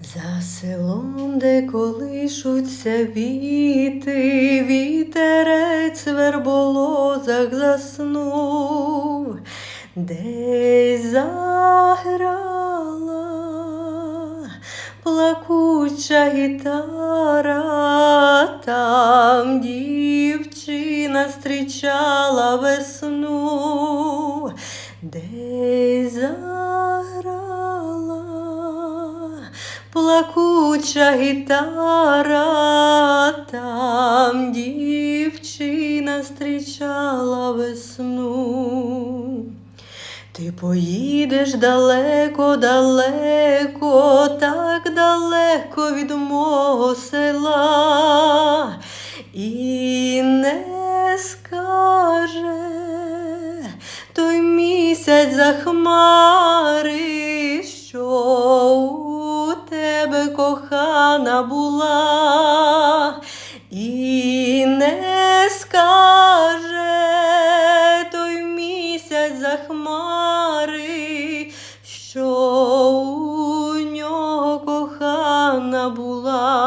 За селом, де колишуться віти, вітерець в верболозах заснув, десь заграла плакуча гітара, там дівчина зустрічала весну, десь плакуча гітара, там дівчина зустрічала весну. Ти поїдеш далеко, далеко, так далеко від мого села, і не скаже той місяць за кохана була і не скаже той місяць за хмари, що у нього кохана була.